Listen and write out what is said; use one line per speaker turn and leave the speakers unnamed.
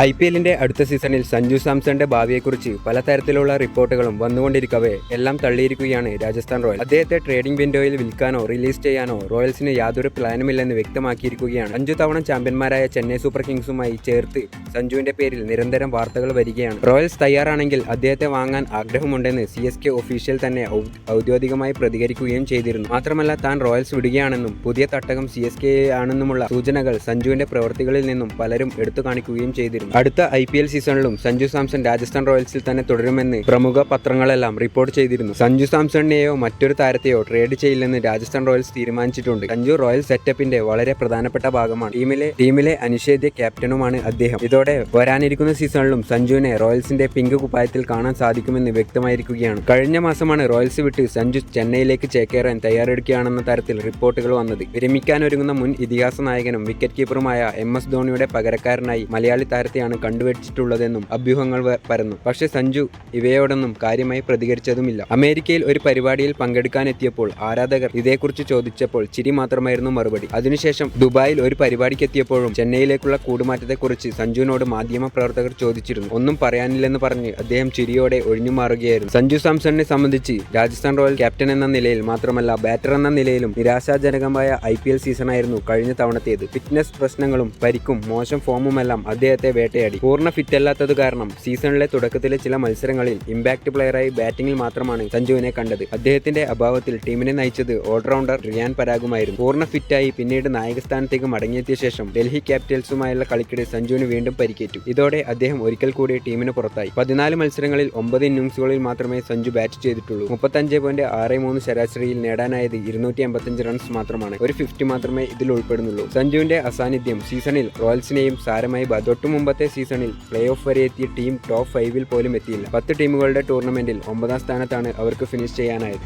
I P എല്ലിന്റെ അടുത്ത സീസണിൽ സഞ്ജു സാംസന്റെ ഭാവിയെക്കുറിച്ച് പലതരത്തിലുള്ള റിപ്പോർട്ടുകളും വന്നുകൊണ്ടിരിക്കവേ എല്ലാം തള്ളിയിരിക്കുകയാണ് രാജസ്ഥാൻ റോയൽ. അദ്ദേഹത്തെ ട്രേഡിംഗ് വിൻഡോയിൽ വിൽക്കാനോ റിലീസ് ചെയ്യാനോ റോയൽസിന് യാതൊരു പ്ലാനുമില്ലെന്ന് വ്യക്തമാക്കിയിരിക്കുകയാണ്. അഞ്ചു തവണ ചാമ്പ്യന്മാരായ ചെന്നൈ സൂപ്പർ കിങ്സുമായി ചേർത്ത് സഞ്ജുവിന്റെ പേരിൽ നിരന്തരം വാർത്തകൾ വരികയാണ്. റോയൽസ് തയ്യാറാണെങ്കിൽ അദ്ദേഹത്തെ വാങ്ങാൻ ആഗ്രഹമുണ്ടെന്ന് സി എസ് കെ ഒഫീഷ്യൽ തന്നെ ഔദ്യോഗികമായി പ്രതികരിക്കുകയും ചെയ്തിരുന്നു. മാത്രമല്ല താൻ റോയൽസ് വിടുകയാണെന്നും പുതിയ തട്ടകം സി എസ് കെ ആണെന്നുമുള്ള സൂചനകൾ സഞ്ജുവിന്റെ പ്രവൃത്തികളിൽ നിന്നും പലരും എടുത്തു കാണിക്കുകയും ചെയ്തിരുന്നു. അടുത്ത ഐ പി എൽ സീസണിലും സഞ്ജു സാംസൺ രാജസ്ഥാൻ റോയൽസിൽ തന്നെ തുടരുമെന്ന് പ്രമുഖ പത്രങ്ങളെല്ലാം റിപ്പോർട്ട് ചെയ്തിരുന്നു. സഞ്ജു സാംസണിനെയോ മറ്റൊരു താരത്തെയോ ട്രേഡ് ചെയ്യില്ലെന്ന് രാജസ്ഥാൻ റോയൽസ് തീരുമാനിച്ചിട്ടുണ്ട്. സഞ്ജു റോയൽ സെറ്റപ്പിന്റെ വളരെ പ്രധാനപ്പെട്ട ഭാഗമാണ്. ടീമിലെ ടീമിലെ അനിഷേധ്യ ക്യാപ്റ്റനുമാണ് അദ്ദേഹം. ഇതോടെ വരാനിരിക്കുന്ന സീസണിലും സഞ്ജുവിനെ റോയൽസിന്റെ പിങ്ക് കുപ്പായത്തിൽ കാണാൻ സാധിക്കുമെന്ന് വ്യക്തമായിരിക്കുകയാണ്. കഴിഞ്ഞ മാസമാണ് റോയൽസ് വിട്ട് സഞ്ജു ചെന്നൈയിലേക്ക് ചേക്കേറാൻ തയ്യാറെടുക്കുകയാണെന്ന തരത്തിൽ റിപ്പോർട്ടുകൾ വന്നത്. വിരമിക്കാനൊരുങ്ങുന്ന മുൻ ഇതിഹാസ നായകനും വിക്കറ്റ് കീപ്പറുമായ എം എസ് ധോണിയുടെ പകരക്കാരനായി മലയാളി താരത്തെയാണ് കണ്ടുവച്ചിട്ടുള്ളതെന്നും അഭ്യൂഹങ്ങൾ പരന്നു. പക്ഷേ സഞ്ജു ഇവയോടൊന്നും കാര്യമായി പ്രതികരിച്ചതുമില്ല. അമേരിക്കയിൽ ഒരു പരിപാടിയിൽ പങ്കെടുക്കാനെത്തിയപ്പോൾ ആരാധകർ ഇതേക്കുറിച്ച് ചോദിച്ചപ്പോൾ ചിരി മാത്രമായിരുന്നു മറുപടി. അതിനുശേഷം ദുബായിൽ ഒരു പരിപാടിക്ക് എത്തിയപ്പോഴും ചെന്നൈയിലേക്കുള്ള കൂടുമാറ്റത്തെക്കുറിച്ച് സഞ്ജുവിനോട് മാധ്യമ പ്രവർത്തകർ ചോദിച്ചിരുന്നു. ഒന്നും പറയാനില്ലെന്ന് പറഞ്ഞ് അദ്ദേഹം ചിരിയോടെ ഒഴിഞ്ഞു മാറുകയായിരുന്നു. സഞ്ജു സാംസണിനെ സംബന്ധിച്ച് രാജസ്ഥാൻ റോയൽ ക്യാപ്റ്റൻ എന്ന നിലയിൽ മാത്രമല്ല ബാറ്റർ എന്ന നിലയിലും നിരാശാജനകമായ ഐ പി എൽ സീസണായിരുന്നു കഴിഞ്ഞ തവണത്തേത്. ഫിറ്റ്നസ് പ്രശ്നങ്ങളും പരിക്കും മോശം ഫോമുമെല്ലാം അദ്ദേഹത്തെ വേട്ടയാടി. പൂർണ ഫിറ്റ് അല്ലാത്തത് കാരണം സീസണിലെ തുടക്കത്തിലെ ചില മത്സരങ്ങളിൽ ഇമ്പാക്ട് പ്ലെയറായി ബാറ്റിംഗിൽ മാത്രമാണ് സഞ്ജുവിനെ കണ്ടത്. അദ്ദേഹത്തിന്റെ അഭാവത്തിൽ ടീമിനെ നയിച്ചത് ഓൾറൗണ്ടർ റിയാൻ പരാഗുമായിരുന്നു. പൂർണ ഫിറ്റായി പിന്നീട് നായകസ്ഥാനത്തേക്ക് മടങ്ങിയെത്തിയ ശേഷം ഡൽഹി ക്യാപിറ്റൽസുമായുള്ള കളിക്കിടെ സഞ്ജുവിന് വീണ്ടും പരിക്കേറ്റു. ഇതോടെ അദ്ദേഹം ഒരിക്കൽ കൂടി ടീമിന് പുറത്തായി. പതിനാല് മത്സരങ്ങളിൽ ഒമ്പത് ഇന്നിംഗ്സുകളിൽ മാത്രമേ സഞ്ജു ബാറ്റ് ചെയ്തിട്ടുള്ളൂ. മുപ്പത്തഞ്ച് പോയിന്റ് ആറ് മൂന്ന് ശരാശരിയിൽ നേടാനായത് ഇരുന്നൂറ്റി അമ്പത്തഞ്ച് റൺസ് മാത്രമാണ്. ഒരു ഫിഫ്റ്റി മാത്രമേ ഇതിൽ ഉൾപ്പെടുന്നുള്ളൂ. സഞ്ജുവിന്റെ അസാന്നിധ്യം സീസണിൽ റോയൽസിനെയും സാരമായി തൊട്ടു മുമ്പത്തെ സീസണിൽ പ്ലേ ഓഫ് വരെ എത്തിയ ടീം ടോപ്പ് ഫൈവിൽ പോലും എത്തിയില്ല. പത്ത് ടീമുകളുടെ ടൂർണമെന്റിൽ ഒമ്പതാം സ്ഥാനത്താണ് അവർക്ക് ഫിനിഷ് ചെയ്യാനായത്.